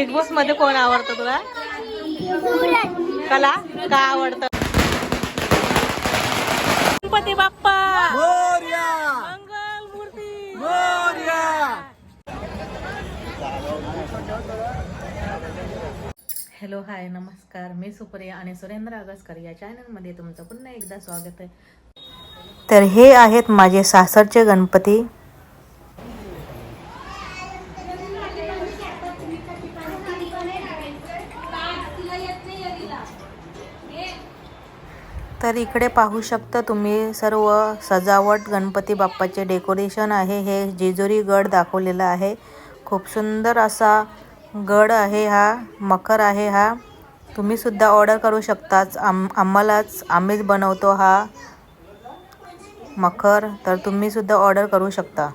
Big बॉसमध्ये कोण आवडतं तुला? कला? का आवडतं? गणपती बाप्पा! मोर्या! मंगल मूर्ती! मोर्या! हॅलो हाय नमस्कार. मी सुप्रिया आणि सुरेंद्र आगसकर या चॅनलमध्ये तुमचं पुन्हा एकदा स्वागत आहे. तर हे आहेत माझे सासरचे गणपती. तर इकडे पाहू शकता तुम्ही सर्व सजावट गणपती बाप्पाचे डेकोरेशन आहे. हे जेजुरी गड दाखवलेला आहे. खूप सुंदर असा गड आहे हा मखर आहे हा. तुम्ही सुद्धा ऑर्डर करू शकताच. आम आम्हालाच आम्हीच बनवतो हा मखर. तर तुम्ही सुद्धा ऑर्डर करू शकता.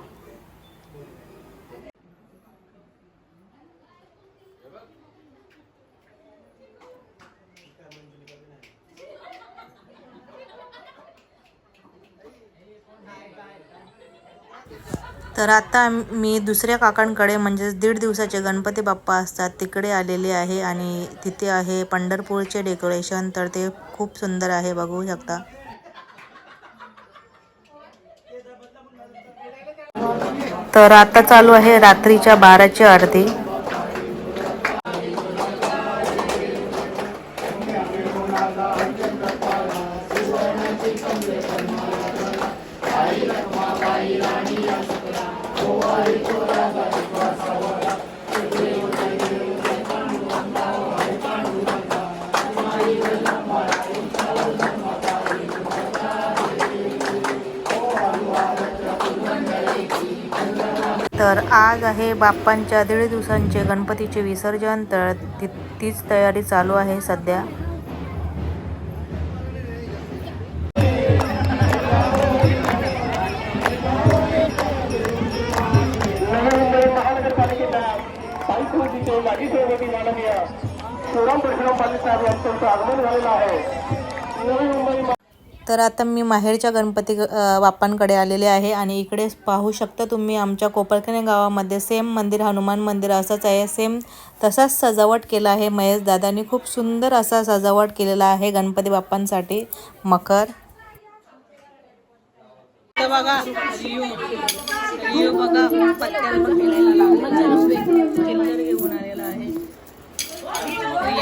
तर आता मी दुसऱ्या काकांकडे म्हणजेच दीड दिवसाचे गणपती बाप्पा असतात तिकडे आलेले आहे आणि तिथे आहे पंढरपूरचे डेकोरेशन. तर ते खूप सुंदर आहे बघू शकता. तर आता चालू आहे रात्रीच्या बाराची आरती. तर आज आहे बाप्पांच्या दीड दिवसांचे गणपतीचे विसर्जन तर ती तीच तयारी चालू आहे सध्या. आगमन झालेलं आहे. तर आता मी माहेरच्या गणपती बाप्पांकडे आलेले आहे आणि इकडे पाहू शकता तुम्ही आमच्या कोपरखणे गावामध्ये सेम मंदिर हनुमान मंदिर असंच आहे सेम तसाच सजावट केला आहे महेश दादांनी खूप सुंदर असा सजावट केलेला आहे गणपती बाप्पांसाठी मकर बघा बघा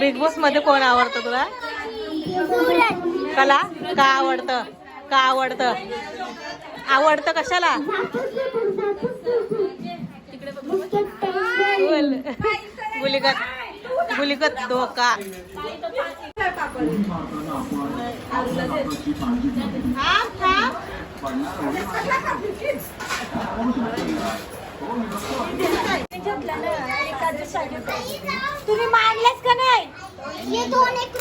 बिग बॉसमध्ये कोण आवडतं तुला? कला? का आवडतं? का आवडतं? आवडतं कशाला? गुलिकत गुलिकत धोका. थांब, तुम्ही मांडलेस का नाही ये दोन एक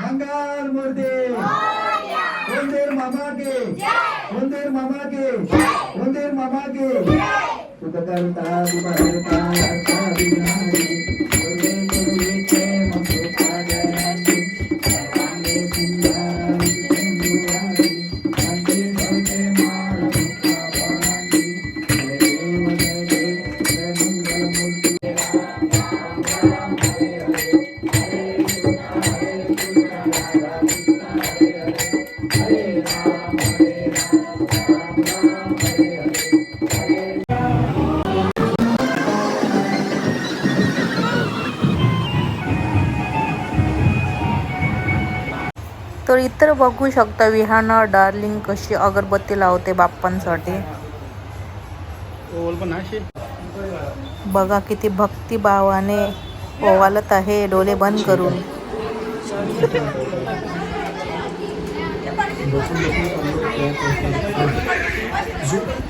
मंगल मूर्ती मंदिर मामा के मंदिर मामा के मंदिर मामा के सुख करता बघू शकता विहाना डार्लिंग कशी अगरबत्ती लावते बाप्पांसाठी. बघा किती भक्तिभावाने ओवालत आहे डोले बंद करून. जोपर्यंत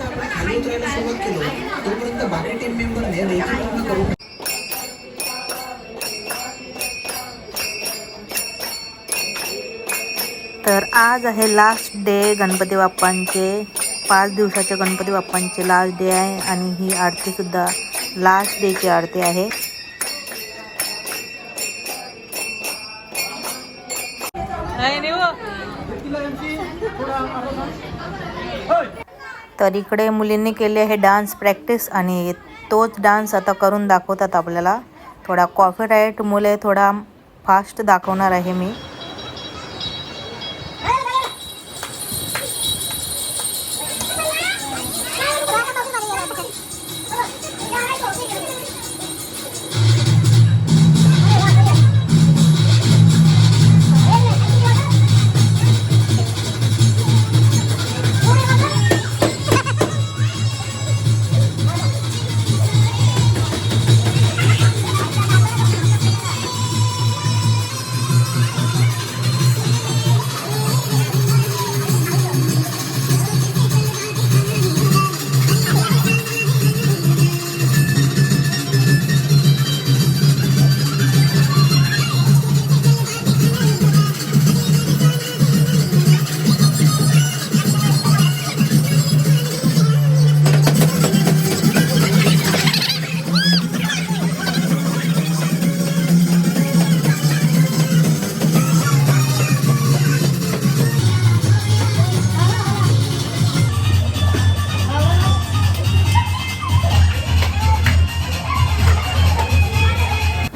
आपण खाली उतरायला सुरुवात केलं तोपर्यंत बाकी टीम मेंबरने रेकी पूर्ण तर आज आहे लास्ट डे गणपती बाप्पांचे. पाच दिवसाचे गणपती बाप्पांचे लास्ट डे आहे आणि ही आरतीसुद्धा लास्ट डेची आरती आहे. तर इकडे मुलींनी केले आहे डान्स प्रॅक्टिस आणि तोच डान्स आता करून दाखवतात आपल्याला. थोडा कॉपीराईट मुले थोडा फास्ट दाखवणार आहे मी.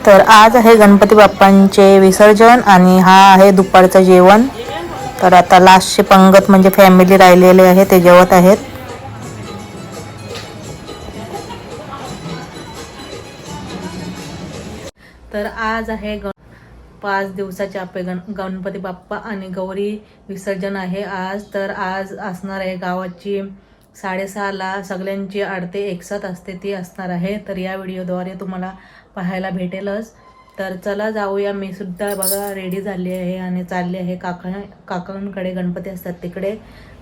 तर आज आहे गणपती बाप्पांचे विसर्जन आणि हा आहे दुपारचं जेवण. तर आता लास्टचे पंगत म्हणजे फॅमिली राहिलेले आहे ते जेवत आहेत. तर आज आहे ग पाच दिवसाचे आपले गण गणपती बाप्पा आणि गौरी विसर्जन आहे आज. तर आज असणार आहे गावाची साडेसहाला सगळ्यांची आडते एकसाथ असते ती असणार आहे. तर या व्हिडिओद्वारे तुम्हाला पाहायला भेटेलच. तर चला जाऊया. मी सुद्धा बघा रेडी झाली आहे आणि चालली आहे. काका काकांकडे गणपती असतात तिकडे.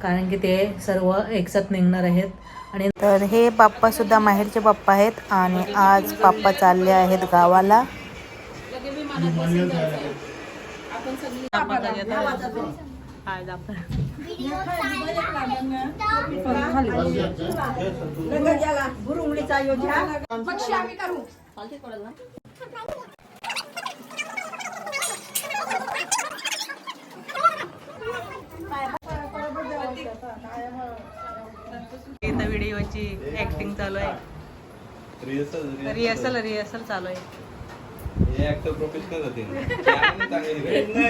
कारण की ते सर्व एकसाथ निघणार आहेत. आणि तर हे बाप्पा सुद्धा माहेरचे बाप्पा आहेत आणि आज बाप्पा चालले आहेत गावाला. इथं व्हिडिओची ऍक्टिंग चालू आहे. रिहर्सल रिहर्सल चालू आहे. हे ऍक्टर प्रोफेशनल होते. ते आम्ही चांगले दिले.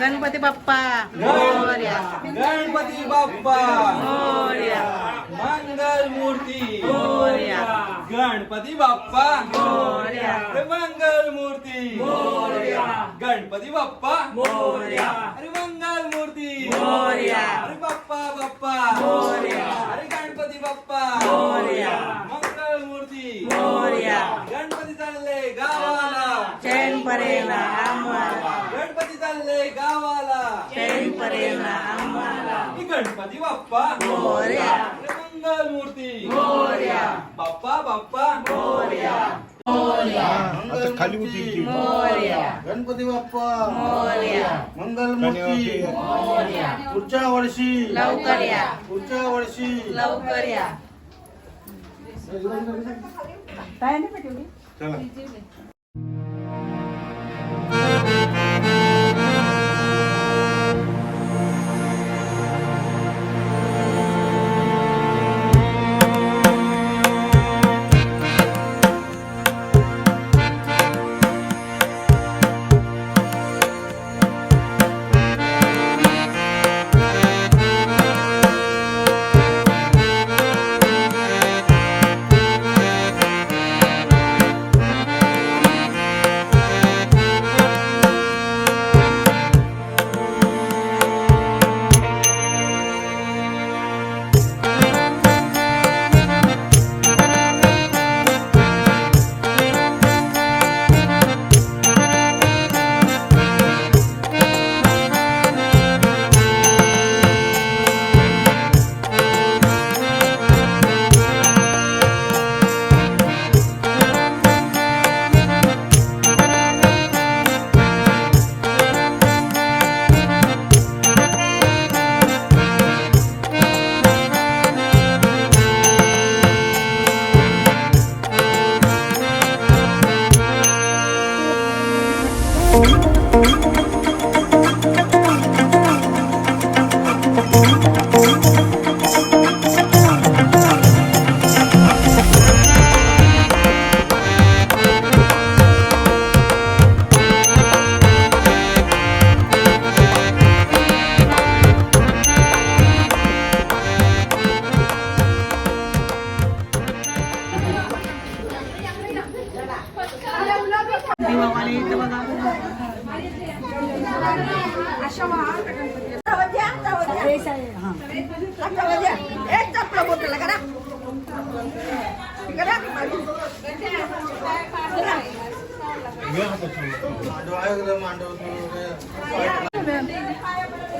गणपती बाप्पा. मोरया. गणपती बाप्पा. मोरया. मंगल मूर्ती. मोरया. गणपती बाप्पा. मोरया. मंगल मूर्ती. गणपती बाप्पा. अरे मंगल मूर्ती. अरे बाप्पा बाप्पा. अरे गणपती बाप्पा. चैन परेला आम्हाला. गणपती बाप्पा. मोरया. मंगल मूर्ती बाप्पा बाप्पा. खाली उतरली गणपती बाप्पा. मोरया. मंगल मूर्ती पुढच्या वर्षी. लवकर या. पुढच्या वर्षी. लवकर या. चला.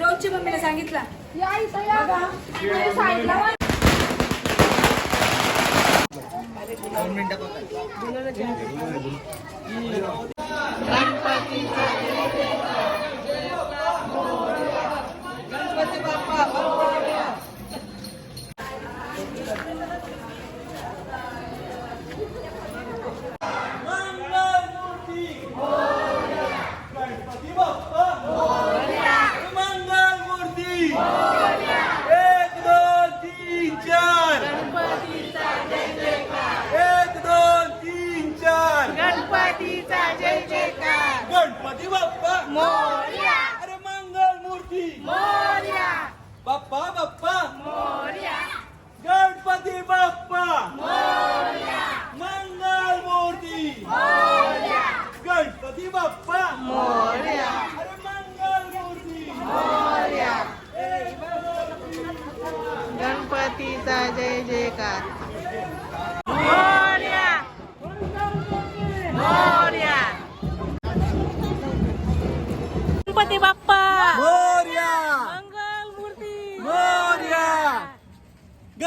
रोजची मम्मीला सांगितलं. मंगलमूर्ती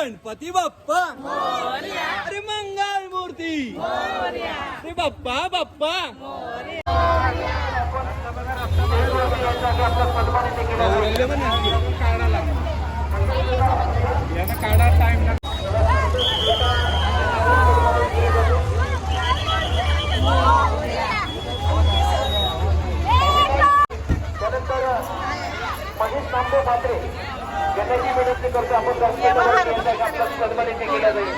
गणपती बाप्पा. मोर्या अरे मंगल मूर्ती. मोर्या अरे बाप्पा बाप्पा. त्यानंतर महेश तांबे पात्रे यांनाही विनंती करतो आपण जास्त आपला सन्मानित केला जाईल.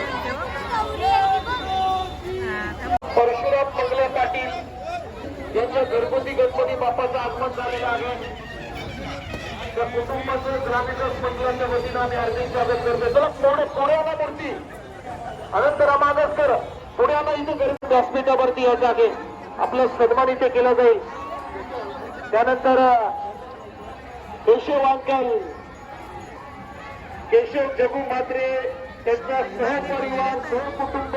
परशुराम मंगले पाटील यांच्या घरगुती गणपती बाप्पाचं आगमन झालेलं आहे. त्या कुटुंबाचं ग्रामीण मंडळाच्या वतीनं आम्ही हार्दिक स्वागत करतो चला पुढे पुण्याला मूर्ती. अनंतराम मागसकर पुण्याला इथे गरीब व्यासपीठावरती या जागे. आपलं सन्मानित केलं जाईल. त्यानंतर केशव अंकल केशव जगू म्हात्रे त्यांचा सहपरिवार सहकुटुंब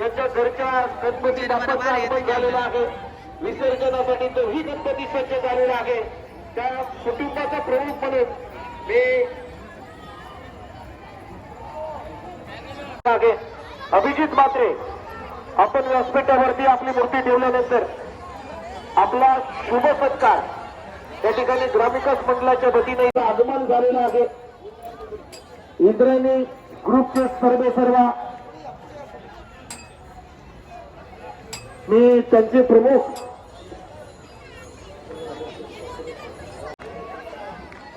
यांच्या घरच्या गणपती बाप्पाचं झालेलं आहे. विसर्जनासाठी तोही गणपती सज्ज झालेला आहे. त्या कुटुंबाचा प्रमुख म्हणून मी आहे अभिजित म्हात्रे आपण व्यासपीठावरती आपली मूर्ती ठेवल्यानंतर आपला शुभ सत्कार. त्या ठिकाणी ग्रामविकास मंडळाच्या वतीने आगमन झालेलं आहे. इंद्रायणी ग्रुपचे सर्व सर्व. मी त्यांचे प्रमुख.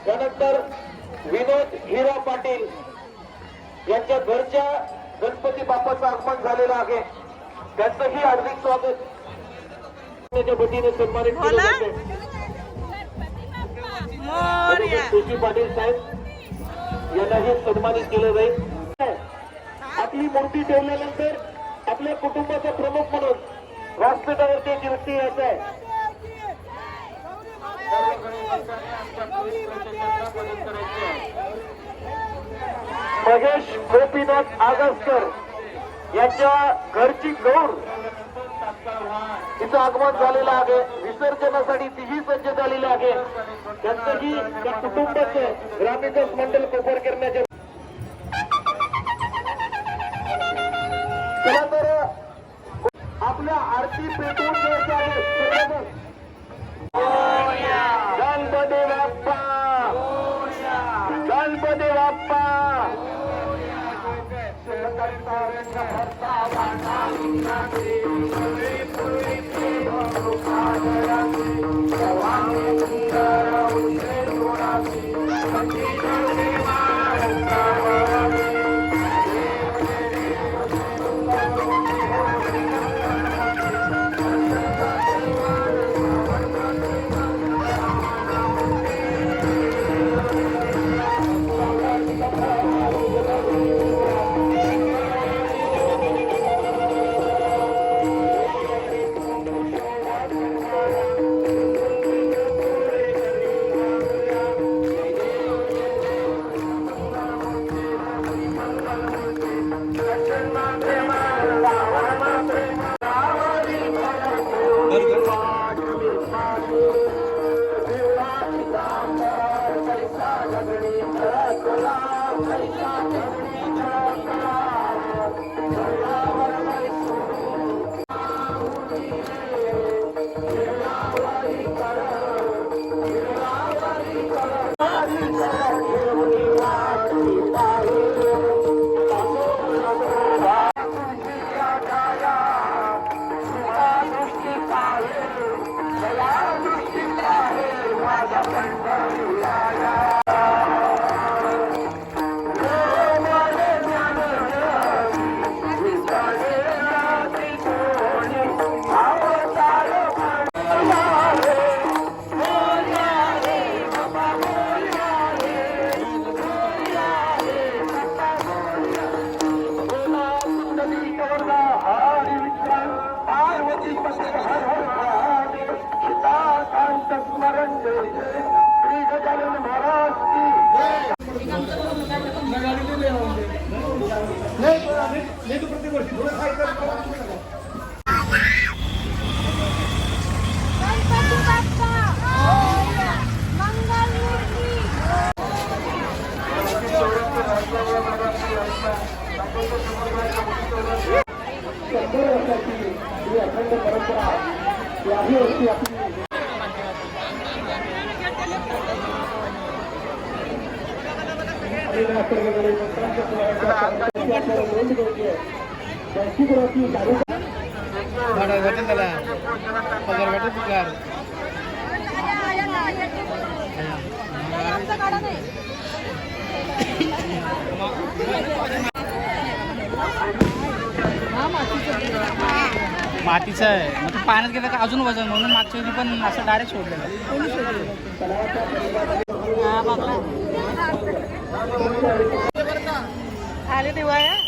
त्यानंतर विनोद हिरा पाटील यांच्या घरच्या गणपती बाप्पाचं आगमन झालेलं आहे. त्यांचंही हार्दिक स्वागत. त्याच्या वतीने सन्मानित केलं. जाते पाटील साहेब यांनाही सन्मानित केलं जाईल. आपली मूर्ती ठेवल्यानंतर आपल्या कुटुंबाचा प्रमुख म्हणून व्यासपीठावरती एक व्यक्ती यायचं आहे. महेश गोपीनाथ आगसकर यांच्या घरची गौर. तिचं आगमन झालेलं आहे. विसर्जनासाठी तीही सज्ज झालेली आहे त्यांचंही त्या कुटुंबाचं ग्रामविकास मंडल कोपर करण्याच्या गणपती मातीचं आहे. मग ते पाण्यात गेलं का अजून वजन? म्हणून मागच्या पण असं डायरेक्ट सोडलेलं खाली दिवा है.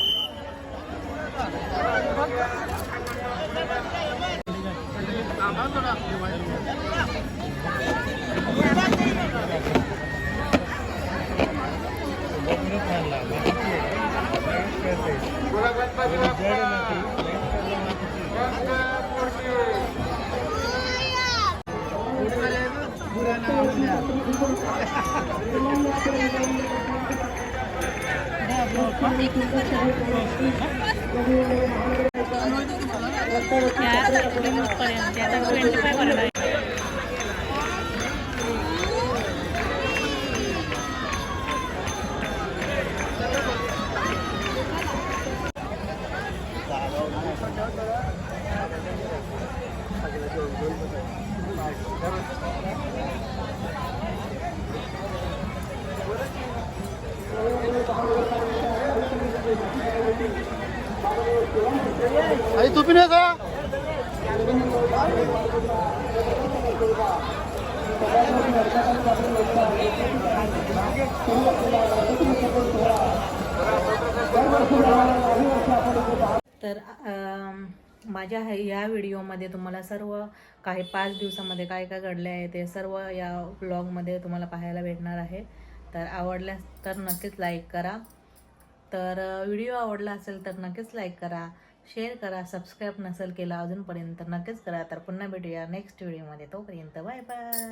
बराबर ట్వంటీ ఫైవ్ కొనడా आले का तर माझ्या ह्या व्हिडिओमध्ये तुम्हाला सर्व काही पाच दिवसामध्ये काय काय घडले आहे ते सर्व या ब्लॉगमध्ये तुम्हाला पाहायला भेटणार आहे. तर आवडल्यास तर नक्कीच लाईक करा. तर व्हिडिओ आवडला असेल तर नक्कीच लाईक करा शेअर करा सबस्क्राईब नसेल केला अजूनपर्यंत नक्कीच करा. तर पुन्हा भेटूया नेक्स्ट व्हिडिओमध्ये तोपर्यंत बाय बाय